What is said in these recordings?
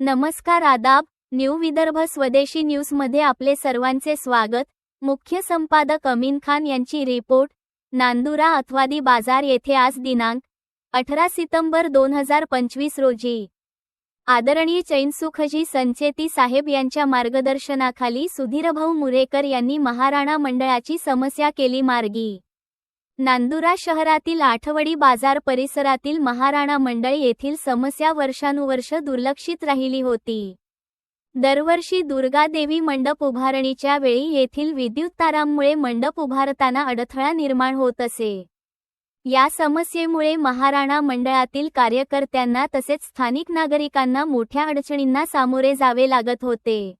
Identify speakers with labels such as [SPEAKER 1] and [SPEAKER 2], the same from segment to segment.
[SPEAKER 1] नमस्कार आदाब न्यू विदर्भ स्वदेशी न्यूजमध्ये आपले सर्वांचे स्वागत. मुख्य संपादक अमीन खान यांची रिपोर्ट. नांदुरा अथवादी बाजार येथे आज दिनांक अठरा सितंबर दोन हजार पंचवीस रोजी. आदरणीय चैनसुखजी संचेती साहेब यांच्या मार्गदर्शनाखाली सुधीरभाऊ मुरेकर यांनी महाराणा मंडळाची समस्या केली मार्गी. नांदुरा शहरातील आठवडी बाजार परिसरातील महाराणा मंडळ येथील समस्या वर्षानुवर्ष दुर्लक्षित राहिली होती. दरवर्षी दुर्गादेवी मंडप उभारणीच्या वेळी येथील विद्युत तारांमुळे मंडप उभारताना अडथळा निर्माण होत असे. या समस्येमुळे महाराणा मंडळातील कार्यकर्त्यांना तसेच स्थानिक नागरिकांना मोठ्या अडचणींना सामोरे जावे लागत होते.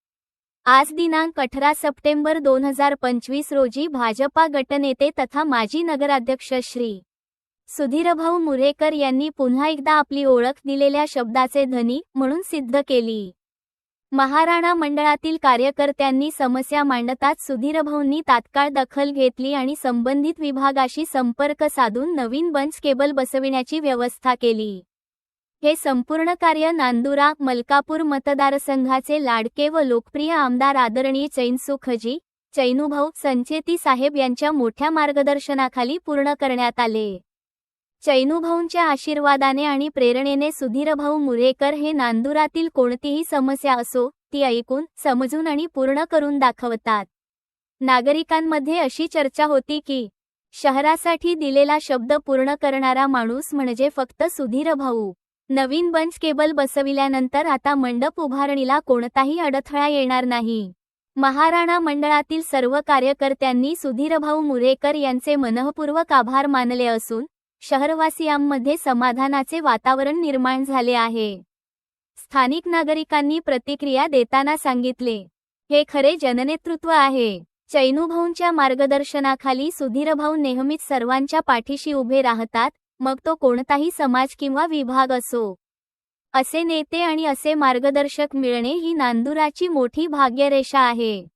[SPEAKER 1] आज दिनांक अठरा सप्टेंबर दोन हजार पंचवीस रोजी भाजपा गटनेते तथा माजी नगराध्यक्ष श्री. सुधीरभाऊ मुरेकर यांनी पुन्हा एकदा आपली ओळख दिलेल्या शब्दाचे धनी म्हणून सिद्ध केली. महाराणा मंडळातील कार्यकर्त्यांनी समस्या मांडताच सुधीरभाऊंनी तात्काळ दखल घेतली आणि संबंधित विभागाशी संपर्क साधून नवीन बंच केबल बसविण्याची व्यवस्था केली. हे संपूर्ण कार्य नांदुरा मलकापूर मतदारसंघाचे लाडके व लोकप्रिय आमदार आदरणीय चैनसुखजी चैनुभाऊ संचेती साहेब यांच्या मोठ्या मार्गदर्शनाखाली पूर्ण करण्यात आले. चैनुभाऊंच्या आशीर्वादाने आणि प्रेरणेने सुधीरभाऊ मुरेकर हे नांदुरातील कोणतीही समस्या असो ती ऐकून समजून आणि पूर्ण करून दाखवतात. नागरिकांमध्ये अशी चर्चा होती की शहरासाठी दिलेला शब्द पूर्ण करणारा माणूस म्हणजे फक्त सुधीरभाऊ नवीन बंच केबल बसविल्यानंतर आता मंडप उभारणीला कोणताही अडथळा येणार नाही. महाराणा मंडळातील सर्व कार्यकर्त्यांनी सुधीरभाऊ मुरेकर यांचे मनःपूर्वक आभार मानले असून शहरवासियांमध्ये समाधानाचे वातावरण निर्माण झाले आहे. स्थानिक नागरिकांनी प्रतिक्रिया देताना सांगितले हे खरे जननेतृत्व आहे. चैनुभाऊंच्या मार्गदर्शनाखाली सुधीरभाऊ नेहमीच सर्वांच्या पाठीशी उभे राहतात मग तो कोणताही समाज किंवा विभाग असो. असे नेते आणि असे मार्गदर्शक मिळणे ही नांदुराची मोठी भाग्यरेषा आहे.